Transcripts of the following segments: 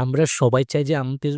আমরা সবাই চাই যে আমাদের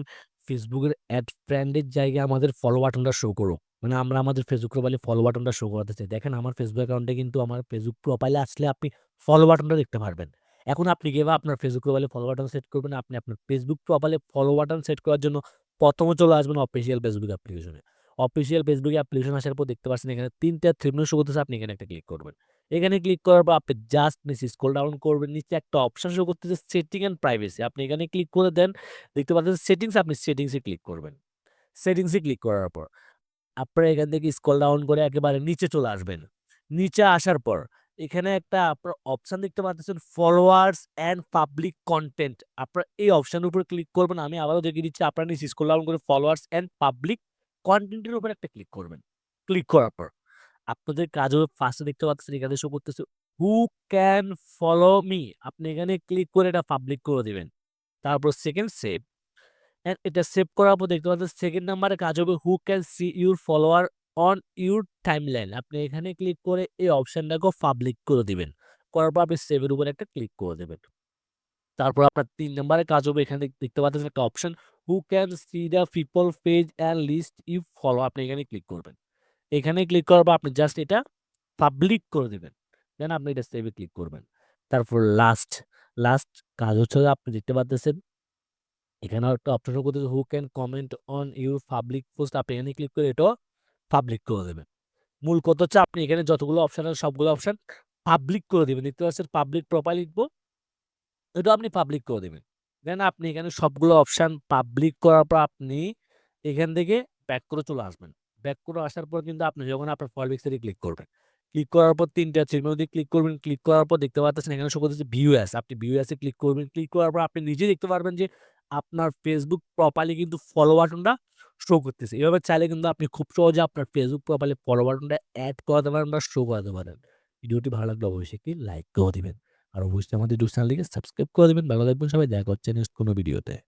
ফেসবুকের অ্যাড ফ্রেন্ডের জায়গায় আমাদের ফলো বাটনটা শো করুক। মানে আমরা আমাদের ফেসবুক প্রোফাইলে ফলো বাটনটা শো করাতে চাই। দেখেন আমার ফেসবুক অ্যাকাউন্টে কিন্তু আমার ফেসবুক প্রোফাইলে আসলে আপনি ফলো বাটনটা দেখতে পারবেন। এখন আপনি কীভাবে আপনার ফেসবুক প্রোফাইলে ফলো বাটন সেট করবেন? আপনি আপনার ফেসবুক প্রোফাইলে ফলো বাটন সেট করার জন্য ১ম এ চলে আসবেন অফিসিয়াল ফেসবুক অ্যাপ্লিকেশনে। অফিসিয়াল ফেসবুক অ্যাপ্লিকেশন আসার পর দেখতে পাচ্ছেন এখানে ৩ টা থ্রি মেনু শো করতেছে। আপনি এখানে একটা ক্লিক করবেন। এখানে ক্লিক করার পর আপনি জাস্ট নিচে স্ক্রল ডাউন করবেন। নিচে একটা অপশন শো করতেছে সেটিং অ্যান্ড প্রাইভেসি। আপনি এখানে ক্লিক করে দেন। দেখতে পাচ্ছেন সেটিংস আপনি সেটিংস ক্লিক করবেন। সেটিংস ক্লিক করার পর আপনারা এখান থেকে স্ক্রল ডাউন করে একেবারে নিচে চলে আসবেন। নিচে আসার পর এখানে একটা আপনার অপশান দেখতে পাচ্ছেন ফলোয়ার্স অ্যান্ড পাবলিক কন্টেন্ট আপনারা এই অপশানের উপরে ক্লিক করবেন। আমি আবারও দেখিয়ে দিচ্ছি, আপনারা নিচে স্ক্রল ডাউন করে ফলোয়ার্স অ্যান্ড পাবলিক কন্টেন্টের উপরে একটা ক্লিক করবেন। ক্লিক করার পর আপনাদের কাজ হবে ফার্স্ট দেখতে পাচ্ছেন, এখানে শো করতেছে হু ক্যান ফলো মি। আপনি এখানে ক্লিক করে এটা পাবলিক করে দিবেন। তারপর সেকেন্ড সেভ। এটা সেভ করার পর দেখতে পাচ্ছেন সেকেন্ড নাম্বারে কাজ হবে who can see your follower on your timeline. আপনি এখানে ক্লিক করে এই অপশনটাকেও পাবলিক করে দিবেন। করার পর আপনি সেভের উপরে একটা ক্লিক করে দেবেন। তারপর আপনার তিন নাম্বারে কাজ হবে, এখানে দেখতে পাচ্ছেন একটা option who can see the people page and list you follow. আপনি এখানে ক্লিক করবেন। এখানে ক্লিক করার পর আপনি জাস্ট এটা পাবলিক করে দিবেন। দেন আপনি এটা সেভ ক্লিক করবেন। তারপর লাস্ট, লাস্ট কাজ হচ্ছে আপনি দেখতে পারতেছেন এখানে একটা অপশন করতেছে who can comment on your public post. আপনি এখানে ক্লিক করে এটাও পাবলিক করে দেবেন। মূল কথা হচ্ছে আপনি এখানে যতগুলো অপশান আছে সবগুলো অপশান পাবলিক করে দিবেন। দেখতে পাচ্ছেন পাবলিক প্রোফাইল লিখব। এটাও আপনি পাবলিক করে দেবেন দেন আপনি এখানে সবগুলো অপশান পাবলিক করার পর আপনি এখান থেকে ব্যাক করে চলে আসবেন। ব্যাক করে আসার পর কিন্তু আপনি যখন আপনার প্রোফাইল পিকচারে ক্লিক করবেন। ক্লিক করার পর ৩ টা থ্রি মেনু ক্লিক করবেন। ক্লিক করার পর দেখতে পাচ্ছেন এখানে শো করতেছে ভিউ অ্যাজ। আপনি ভিউ অ্যাজ এ ক্লিক করবেন। ক্লিক করার পর আপনি নিজেই দেখতে পারবেন যে আপনার ফেসবুক প্রোফাইলে কিন্তু ফলো বাটনটা শো করতেছে। এভাবে চাইলে কিন্তু আপনি খুব সহজে আপনার ফেসবুক প্রোফাইলে ফলো বাটনটা অ্যাড করাতে পারেন বা শো করাতে পারেন। ভিডিওটি ভালো লাগলে অবশ্যই একটি লাইক করে দেবেন আর অবশ্যই আমাদের ইউটিউব চ্যানেলটিকে সাবস্ক্রাইব করে দিবেন। ভালো থাকবেন সবাই। দেখা হচ্ছে নেক্সট কোনো ভিডিওতে।